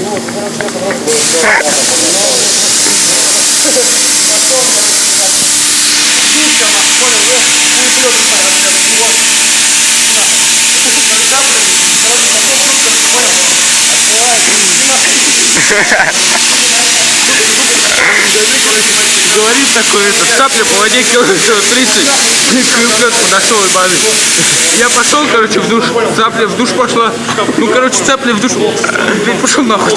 Ну, короче, я просто... Говорит такой, это, цапля по воде километров 30, крюклет подошел и. Я пошел, короче, в душ, цапля в душ пошла. Ну, короче, цапля в душ, пошел нахуй.